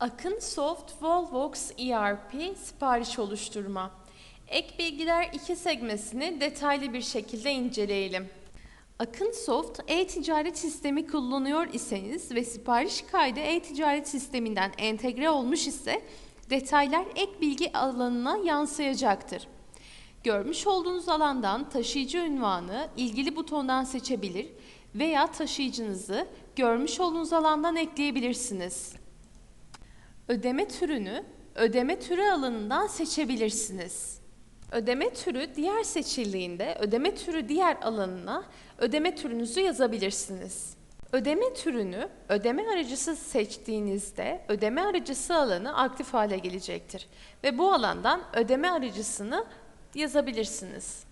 Akın Soft Volvox ERP sipariş oluşturma. Ek bilgiler 2 segmesini detaylı bir şekilde inceleyelim. Akın Soft e-ticaret sistemi kullanıyor iseniz ve sipariş kaydı e-ticaret sisteminden entegre olmuş ise detaylar ek bilgi alanına yansıyacaktır. Görmüş olduğunuz alandan taşıyıcı ünvanı ilgili butondan seçebilir veya taşıyıcınızı görmüş olduğunuz alandan ekleyebilirsiniz. Ödeme türünü ödeme türü alanından seçebilirsiniz. Ödeme türü diğer seçildiğinde ödeme türü diğer alanına ödeme türünüzü yazabilirsiniz. Ödeme türünü ödeme aracısı seçtiğinizde ödeme aracısı alanı aktif hale gelecektir ve bu alandan ödeme aracısını yazabilirsiniz.